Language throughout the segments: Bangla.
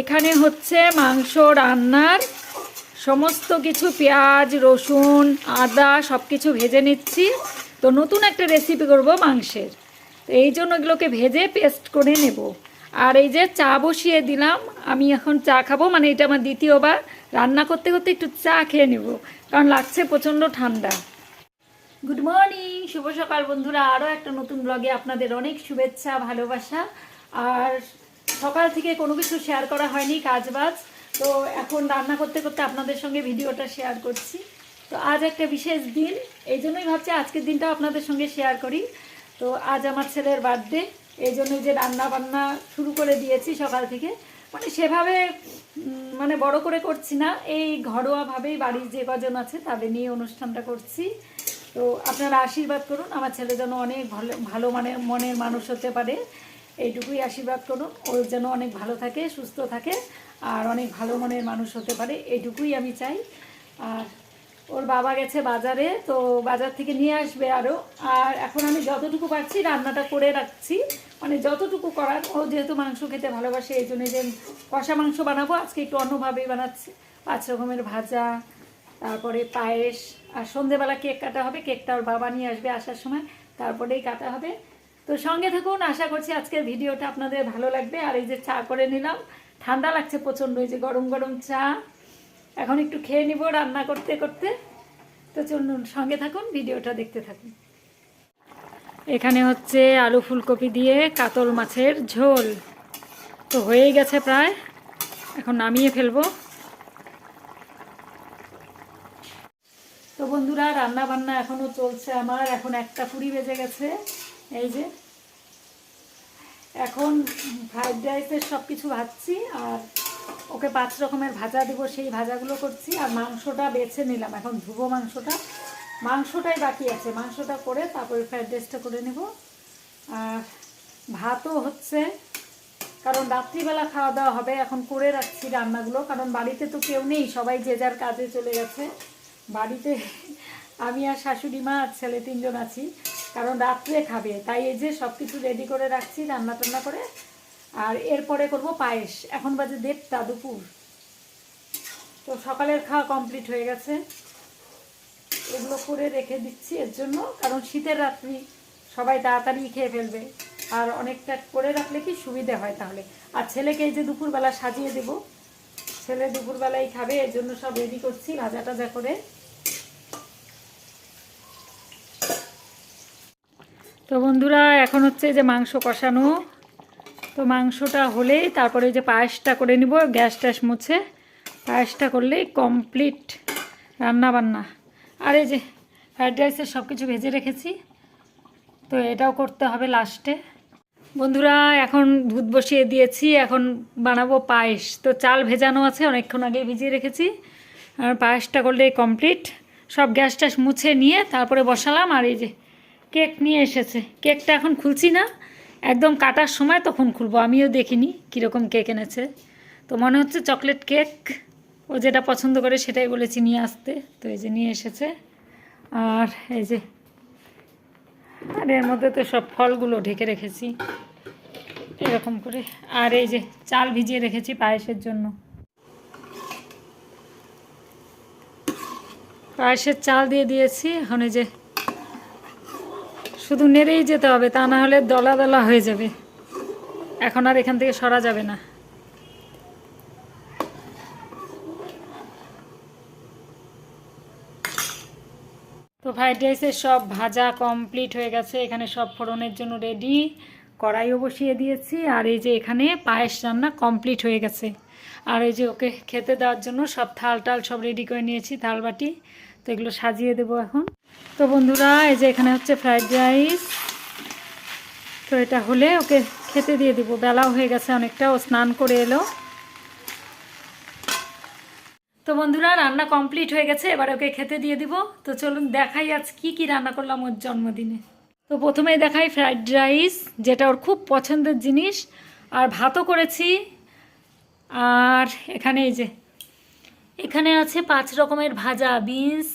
এখানে হচ্ছে মাংস, রান্নার সমস্ত কিছু, পেঁয়াজ, রসুন, আদা সব কিছু ভেজে নিচ্ছি। তো নতুন একটা রেসিপি করব মাংসের। তো এই জন্য এগুলোকে ভেজে পেস্ট করে নেব। আর এই যে চা বসিয়ে দিলাম, আমি এখন চা খাব মানে এটা আমার দ্বিতীয়বার। রান্না করতে করতে একটু চা খেয়ে নেব, কারণ লাগছে প্রচণ্ড ঠান্ডা। গুড মর্নিং শুভ সকাল বন্ধুরা। আরও একটা নতুন ব্লগে আপনাদের অনেক শুভেচ্ছা, ভালোবাসা। আর সকাল থেকে কোনো কিছু শেয়ার করা হয়নি কাজ বাজ তো এখন রান্না করতে করতে আপনাদের সঙ্গে ভিডিওটা শেয়ার করছি। তো আজ একটা বিশেষ দিন, এই জন্যই ভাবছি আজকের দিনটা আপনাদের সঙ্গে শেয়ার করি। তো আজ আমার ছেলের বার্থডে এই জন্যই যে রান্না বান্না শুরু করে দিয়েছি সকাল থেকে। মানে সেভাবে মানে বড় করে করছি না, এই ঘরোয়াভাবেই বাড়ির যে কজন আছে তাদের নিয়ে অনুষ্ঠানটা করছি। তো আপনারা আশীর্বাদ করুন, আমার ছেলে যেন অনেক ভালো ভালো মানে মনের মানুষ হতে পারে। এইটুকুই আশীর্বাদ করুন। ও যেন অনেক ভালো থাকে, সুস্থ থাকে আর অনেক ভালো মনের মানুষ হতে পারে, এইটুকুই আমি চাই। আর ওর বাবা গেছে বাজারে, তো বাজার থেকে নিয়ে আসবে আরও আর এখন আমি যতটুকু পারছি রান্নাটা করে রাখছি। মানে যতটুকু করার, ও যেহেতু মাংস খেতে ভালোবাসে, এই জন্য যে কষা মাংস বানাবো, আজকে একটু অন্যভাবেই বানাচ্ছি। পাঁচ রকমের ভাজা, তারপরে পায়েস, আর সন্ধেবেলা কেক কাটা হবে, কেকটা ওর বাবা নিয়ে আসবে আসার সময়, তারপরেই কাটা হবে। তো সঙ্গে থাকুন, আশা করছি আজকের ভিডিওটা আপনাদের ভালো লাগবে। আর এই যে চা করে নিলাম, ঠান্ডা লাগছে প্রচণ্ড, এই যে গরম গরম চা। এখন একটু খেয়ে নিব রান্না করতে করতে। তো চলুন, সঙ্গে থাকুন, ভিডিওটা দেখতে থাকুন। এখানে হচ্ছে আলু ফুলকপি দিয়ে কাতল মাছের ঝোল। তো হয়েই গেছে প্রায়, এখন নামিয়ে ফেলব। তো বন্ধুরা রান্না বান্না এখনও চলছে আমার, এখন একটা কুড়ি বেজে গেছে। এই যে। এখন ফ্রাইড রাইসের সব কিছু ভাজছি আর ওকে পাঁচ রকমের ভাজা দিব, সেই ভাজাগুলো করছি। আর মাংসটা বেছে নিলাম, এখন ধুবো মাংসটা। মাংসটাই বাকি আছে, মাংসটা করে তারপরে ফ্রাইড রাইসটা করে নেব। আর ভাতও হচ্ছে, কারণ রাত্রিবেলা খাওয়া দাওয়া হবে, এখন করে রাখছি রান্নাগুলো। কারণ বাড়িতে তো কেউ নেই, সবাই যে যার কাজে চলে গেছে। বাড়িতে আমি আর শাশুড়ি মা আর ছেলে তিনজন আছি কারণ রাত্রে খাবে। তাই এই যে সব কিছু রেডি করে রাখছি রান্না টান্না করে। আর এরপরে করব পায়েস। এখন বাজে দেড়টা দুপুর। তো সকালের খাওয়া কমপ্লিট হয়ে গেছে। এগুলো করে রেখে দিচ্ছি এর জন্য। কারণ শীতের রাত্রি সবাই তাড়াতাড়ি খেয়ে ফেলবে। আর অনেকটা করে রাখলে কি সুবিধে হয় তাহলে। আর ছেলেকে এই যে দুপুরবেলা সাজিয়ে দেব। ছেলে দুপুরবেলায় খাবে, এর জন্য সব রেডি করছি ভাজা টাজা করে। তো বন্ধুরা, এখন হচ্ছে যে মাংস কষানো। তো মাংসটা হলেই তারপরে যে পায়েসটা করে নিব, গ্যাস ট্যাস মুছে। পায়েসটা করলেই কমপ্লিট রান্না বান্না আর এই যে ফ্রাইড রাইসের সব কিছু ভেজে রেখেছি, তো এটাও করতে হবে লাস্টে। বন্ধুরা, এখন দুধ বসিয়ে দিয়েছি, এখন বানাবো পায়েস। তো চাল ভেজানো আছে, অনেকক্ষণ আগে ভিজিয়ে রেখেছি। আর পায়েসটা করলে কমপ্লিট। সব গ্যাস ট্যাস মুছে নিয়ে তারপরে বসালাম, আর এই যে কেক নিয়ে এসেছে। কেকটা এখন খুলছি না। একদম কাটার সময় তখন খুলবো। আমিও দেখিনি কীরকম কেক এনেছে। তো মনে হচ্ছে চকলেট কেক। ও যেটা পছন্দ করে সেটাই বলেছি নিয়ে আসতে। তো এই যে নিয়ে এসেছে। আর এই যে আর এর মধ্যে তো সব ফলগুলো ঢেকে রেখেছি। এরকম করে। আর এই যে চাল ভিজিয়ে রেখেছি পায়েসের জন্য। পায়েসের চাল দিয়ে দিয়েছি। এখন এই যে শুধু নেড়েই যেতে হবে, তা না হলে দলা দলা হয়ে যাবে। এখন আর এখান থেকে সরা যাবে না। তো ফ্রাইড রাইসের সব ভাজা কমপ্লিট হয়ে গেছে, এখানে সব ফোড়নের জন্য রেডি কড়াইও বসিয়ে দিয়েছি, আর এই যে এখানে পায়েস রান্না কমপ্লিট হয়ে গেছে। আর এই যে ওকে খেতে দেওয়ার জন্য সব থাল টাল সব রেডি করে নিয়েছি, থাল বাটি। তো এগুলো সাজিয়ে দেবো এখন। তো বন্ধুরা, এই যে এখানে হচ্ছে ফ্রাইড রাইস তো এটা হলে ওকে খেতে দিয়ে দিব। বেলাও হয়ে গেছে অনেকটা, ও স্নান করে এলো। তো বন্ধুরা, রান্না কমপ্লিট হয়ে গেছে, এবার ওকে খেতে দিয়ে দিব। তো চলুন দেখাই আজ কি কি রান্না করলাম ওর জন্মদিনে। তো প্রথমেই দেখাই ফ্রাইড রাইস যেটা ওর খুব পছন্দের জিনিস। আর ভাতও করেছি। আর এখানে এই যে, এখানে আছে পাঁচ রকমের ভাজা, বিনস,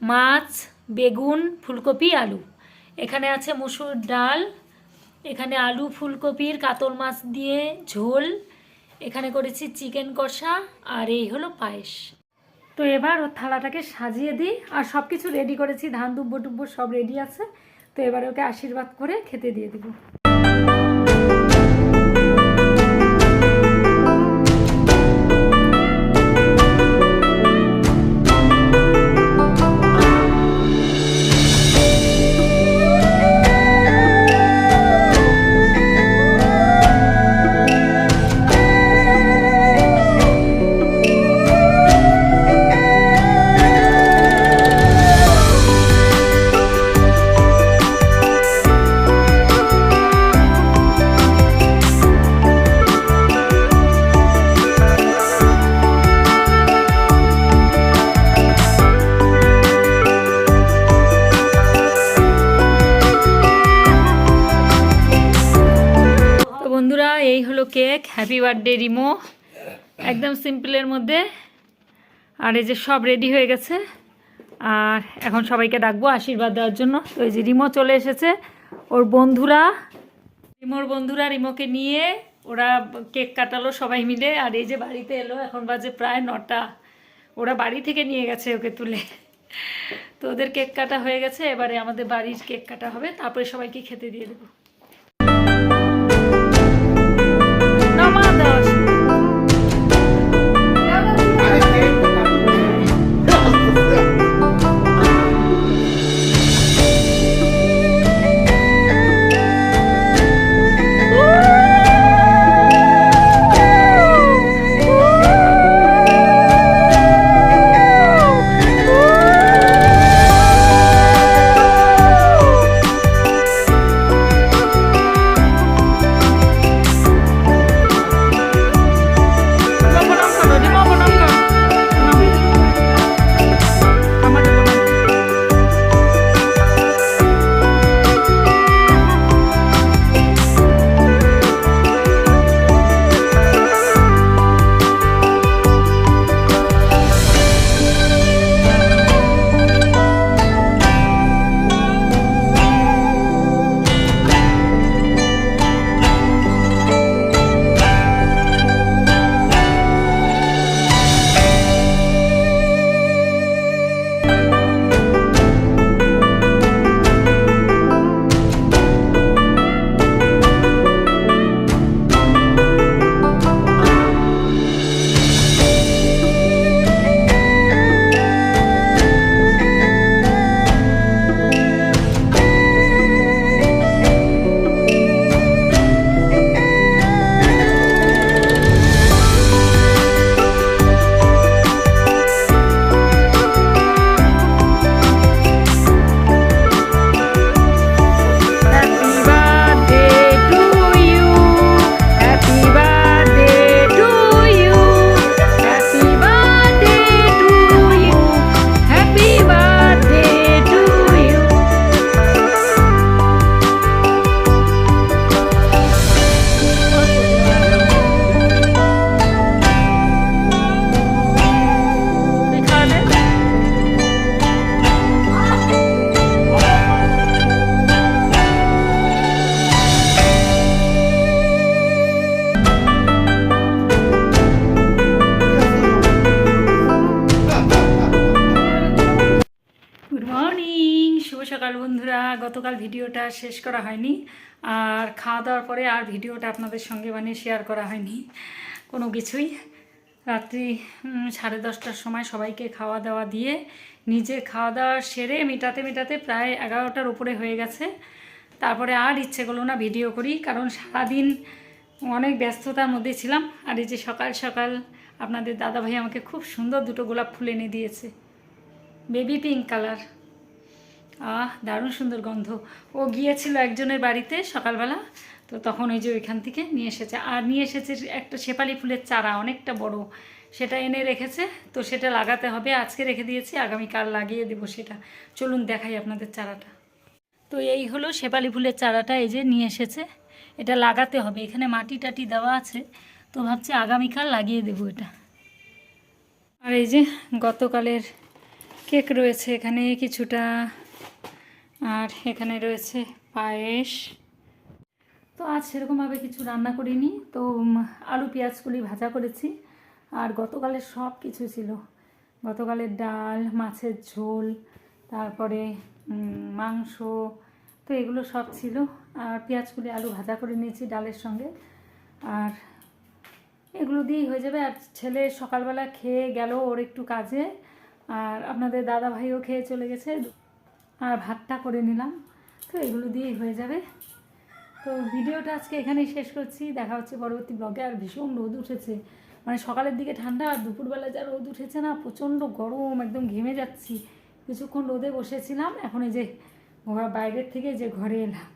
মাছ বেগুন, ফুলকপি, আলু। এখানে আছে মুসুর ডাল, এখানে আলু, ফুলকপির কাতল মাছ দিয়ে ঝোল, এখানে করেছি চিকেন কষা, আর এই হলো পায়েস। তো এবার ওর থালাটাকে সাজিয়ে দিই, আর সব কিছু রেডি করেছি, ধান, দুব্বো টুব্বো সব রেডি আছে। তো এবার ওকে আশীর্বাদ করে খেতে দিয়ে দেবো। হ্যাপি বার্থডে রিমো একদম সিম্পলের মধ্যে। আর এই যে সব রেডি হয়ে গেছে। আর এখন সবাইকে ডাকবো আশীর্বাদ দেওয়ার জন্য। তো এই যে রিমো চলে এসেছে। ওর বন্ধুরা, রিমোর বন্ধুরা রিমোকে নিয়ে ওরা কেক কাটালো সবাই মিলে। আর এই যে বাড়িতে এলো, এখন বাজে প্রায় নটা। ওরা বাড়ি থেকে নিয়ে গেছে ওকে তুলে। তো ওদের কেক কাটা হয়ে গেছে। এবারে আমাদের বাড়ির কেক কাটা হবে। তারপরে সবাইকে খেতে দিয়ে দেবো। গতকাল ভিডিওটা শেষ করা হয়নি, আর খাওয়া দাওয়ার পরে আর ভিডিওটা আপনাদের সঙ্গে মানে শেয়ার করা হয়নি। কোনো কিছুই। রাত্রি সাড়ে দশটার সময় সবাইকে খাওয়া দাওয়া দিয়ে নিজে খাওয়া দাওয়া সেরে মেটাতে মেটাতে প্রায় এগারোটার উপরে হয়ে গেছে। তারপরে আর ইচ্ছে করল না ভিডিও করি, কারণ সারাদিন অনেক ব্যস্ততার মধ্যে ছিলাম। আর এই যে সকাল সকাল আপনাদের দাদাভাই আমাকে খুব সুন্দর দুটো গোলাপ ফুল এনে দিয়েছে। Baby pink colour. আহ, দারুণ সুন্দর গন্ধ। ও গিয়েছিল একজনের বাড়িতে সকালবেলা, তো তখন ওই যে ওইখান থেকে নিয়ে এসেছে। আর নিয়ে এসেছে একটা শেপালি ফুলের চারা, অনেকটা বড়। সেটা এনে রেখেছে, তো সেটা লাগাতে হবে। আজকে রেখে দিয়েছি, আগামীকাল লাগিয়ে দেবো সেটা। চলুন দেখাই আপনাদের চারাটা। তো এই হলো শেপালি ফুলের চারাটা, এই যে নিয়ে এসেছে। এটা লাগাতে হবে, এখানে মাটি টাটি দেওয়া আছে। তো ভাবছি আগামীকাল লাগিয়ে দেবো এটা। আর এই যে গতকালের কেক রয়েছে এখানে, কিছুটা আর এখানে রয়েছে পায়েস। তো আজ সেরকমভাবে কিছু রান্না করিনি, তো আলু পেঁয়াজগুলি ভাজা করেছি। আর গতকালের সব কিছু ছিল। গতকালের ডাল, মাছের ঝোল, তারপরে মাংস, তো এগুলো সব ছিল। আর পেঁয়াজগুলি আলু ভাজা করে নিয়েছি ডালের সঙ্গে। আর এগুলো দিয়েই হয়ে যাবে। আর ছেলে সকালবেলা খেয়ে গেল ওর একটু কাজে। আর আপনাদের দাদা ভাইও খেয়ে চলে গেছে। আর ভাতটা করে নিলাম। তো এগুলো দিয়েই হয়ে যাবে। তো ভিডিওটা আজকে এখানেই শেষ করছি। দেখা হচ্ছে পরবর্তী ব্লগে আর ভীষণ রোদ উঠেছে। মানে সকালের দিকে ঠান্ডা, আর দুপুরবেলা যা রোদ উঠেছে না, প্রচণ্ড গরম, একদম ঘেমে যাচ্ছি। কিছুক্ষণ রোদে বসেছিলাম। এখন এই যে বাইরের থেকে যে ঘরে এলাম।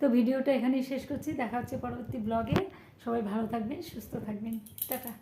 তো ভিডিওটা এখানেই শেষ করছি। দেখা হচ্ছে পরবর্তী ব্লগে সবাই ভালো থাকবেন, সুস্থ থাকবেন। টাটা।